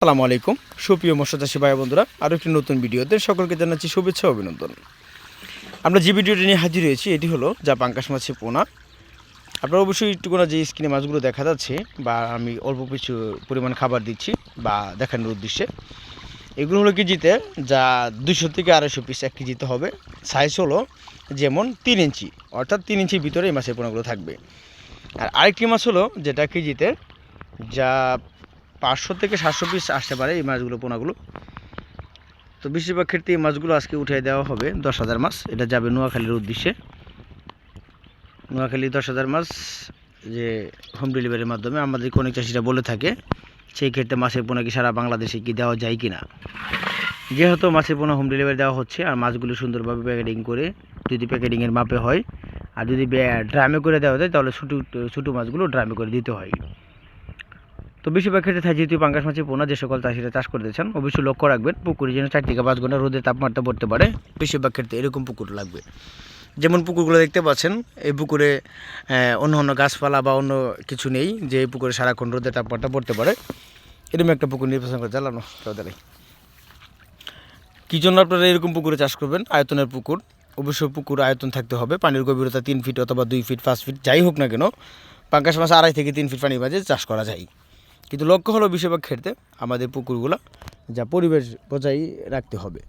আসসালামু আলাইকুম। সুপ্রিয় মৎস্য চাষী ভাই বন্ধুরা, আরও একটি নতুন ভিডিওতে সকলকে জানাচ্ছি শুভেচ্ছা অভিনন্দন। আমরা যে ভিডিওটি নিয়ে হাজির হয়েছি, এটি হলো যা পাঙ্কাশ মাছের পোনা। আপনারা অবশ্যই একটু কোনো যে স্ক্রিনে মাছগুলো দেখা যাচ্ছে, বা আমি অল্প কিছু পরিমাণ খাবার দিচ্ছি, বা দেখানোর উদ্দেশ্যে, এগুলো হলো কেজিতে, যা দুশো থেকে আড়াইশো পিস এক কেজিতে হবে। সাইজ হলো যেমন তিন ইঞ্চি, অর্থাৎ তিন ইঞ্চির ভিতরে এই মাছের পোনাগুলো থাকবে। আর আরেকটি মাছ হলো যেটা কেজিতে, যা পাঁচশো থেকে সাতশো পিস আসতে পারে এই মাছগুলো, পোনাগুলো। তো বেশিরভাগ ক্ষেত্রে এই মাছগুলো আজকে উঠিয়ে দেওয়া হবে দশ হাজার মাছ। এটা যাবে নোয়াখালীর উদ্দেশ্যে। নোয়াখালী দশ হাজার মাছ যে হোম ডেলিভারির মাধ্যমে আমাদের অনেক চাষিরা বলে থাকে, সেই ক্ষেত্রে মাছের পোনা কি সারা বাংলাদেশে কি দেওয়া যায় কি না যেহেতু মাছের পোনা হোম ডেলিভারি দেওয়া হচ্ছে, আর মাছগুলো সুন্দরভাবে প্যাকেটিং করে যদি প্যাকেটিংয়ের মাপে হয়, আর যদি ড্রামে করে দেওয়া যায়, তাহলে ছোটো ছোটো মাছগুলো ড্রামে করে দিতে হয়। তো বেশিরভাগ ক্ষেত্রে থাকে যেহেতু পাঙ্গাস মাছের পোনা যে সকল চাষিরা চাষ করতেছেন অবশ্যই লক্ষ্য রাখবেন, পুকুরে যেন চার থেকে পাঁচ ঘণ্টা রোদের তাপমাত্রা পড়তে পারে। বেশিরভাগ ক্ষেত্রে এরকম পুকুর লাগবে। যেমন পুকুরগুলো দেখতে পাচ্ছেন, এই পুকুরে অন্য অন্য গাছপালা বা অন্য কিছু নেই যে এই পুকুরে সারাক্ষণ রোদের তাপমাত্রা পড়তে পারে। এরকম একটা পুকুর নির্বাচন করে চালানো চৌধুরী কী জন্য আপনারা এরকম পুকুরে চাষ করবেন? আয়তনের পুকুর। অবশ্যই পুকুর আয়তন থাকতে হবে। পানির গভীরতা তিন ফিট অথবা দুই ফিট, পাঁচ ফিট, যাই হোক না কেন পাঙ্কাশ মাছ আড়াই থেকে তিন ফিট পানি বাজে চাষ করা যায়। কিন্তু লক্ষ্য হলো বেশিরভাগ ক্ষেত্রে আমাদের পুকুরগুলো যা পরিবেশ বজায় রাখতে হবে।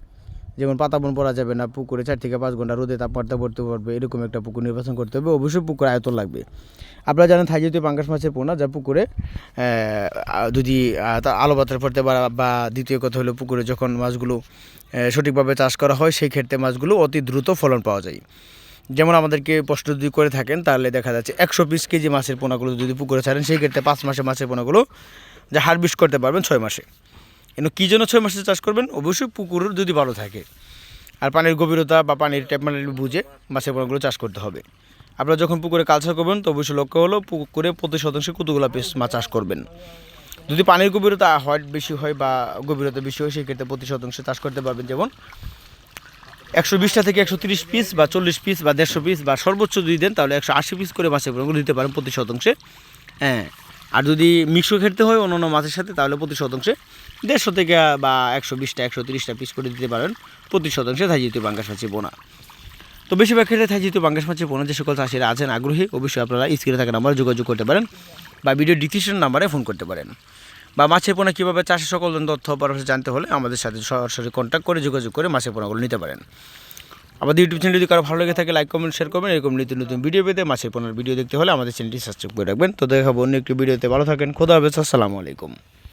যেমন পাতাবন পড়া যাবে না, পুকুরে চার থেকে পাঁচ ঘণ্টা রোদে তাপমাত্রা পড়তে পারবে, এরকম একটা পুকুর নির্বাচন করতে হবে। অবশ্যই পুকুর আয়তন লাগবে। আপনারা জানেন থাই যেহেতু পাঙ্গাস মাছের পোনা, যা পুকুরে যদি আলো পড়তে পারা, বা দ্বিতীয় কথা হলো পুকুরে যখন মাছগুলো সঠিকভাবে চাষ করা হয়, সেই ক্ষেত্রে মাছগুলো অতি দ্রুত ফলন পাওয়া যায়। যেমন আমাদেরকে প্রশ্ন যদি করে থাকেন, তাহলে দেখা যাচ্ছে একশো বিশ কেজি মাছের পোনাগুলো যদি পুকুরে ছাড়েন, সেই ক্ষেত্রে পাঁচ মাসে মাছের পোনাগুলো যে হারভেস্ট করতে পারবেন ছয় মাসে। কিন্তু কী জন্য ছয় মাসে চাষ করবেন? অবশ্যই পুকুর যদি ভালো থাকে, আর পানির গভীরতা বা পানির মানে বুঝে মাছের পোনাগুলো চাষ করতে হবে। আপনারা যখন পুকুরে কালচার করবেন, তো অবশ্যই লক্ষ্য হলো পুকুরে প্রতি শতাংশে কতগুলো পিস মাছ চাষ করবেন। যদি পানির গভীরতা হয় বেশি হয় বা গভীরতা বেশি হয় সেক্ষেত্রে প্রতি শতাংশে চাষ করতে পারবেন। যেমন একশো বিশটা থেকে একশো তিরিশ পিস বা চল্লিশ পিস বা দেড়শো পিস বা সর্বোচ্চ যদি দেন, তাহলে একশো আশি পিস করে মাছের পোনাগুলো দিতে পারেন প্রতি শতাংশে। হ্যাঁ আর যদি মিক্সও খেতে হয় অন্য অন্য মাছের সাথে, তাহলে প্রতি শতাংশে দেড়শো থেকে বা একশো বিশটা, একশো তিরিশটা পিস করে দিতে পারেন প্রতি শতাংশে থাইজিত বাঙ্গাস মাছের পোনা তো বেশিরভাগ ক্ষেত্রে থাইজিত বাঙ্গাস মাছের পোনা যে সকল চাষিরা আছেন, আগ্রহী, অবশ্যই আপনারা স্ক্রিনে থাকা নাম্বারে যোগাযোগ করতে পারেন বা ভিডিও ডিসক্রিপশন নাম্বারে ফোন করতে পারেন। বা মাছের পোনা কীভাবে চাষের সকল তথ্য পরামর্শ জানতে হলে আমাদের সাথে সরাসরি কন্ট্যাক্ট করে যোগাযোগ করে মাছের পোনাগুলো নিতে পারেন। আমাদের ইউটিউব চ্যানেল যদি কারও ভালো লেগে থাকে লাইক কমেন্ট শেয়ার করবেন। এরকম নতুন নতুন ভিডিও পেতে মাছের পোনার ভিডিও দেখতে হলে আমাদের চ্যানেলটি সাবস্ক্রাইব করে রাখবেন। তো দেখাবো অন্য একটি ভিডিওতে ভালো থাকেন, খোদা হাফেজ, আসসালামু আলাইকুম।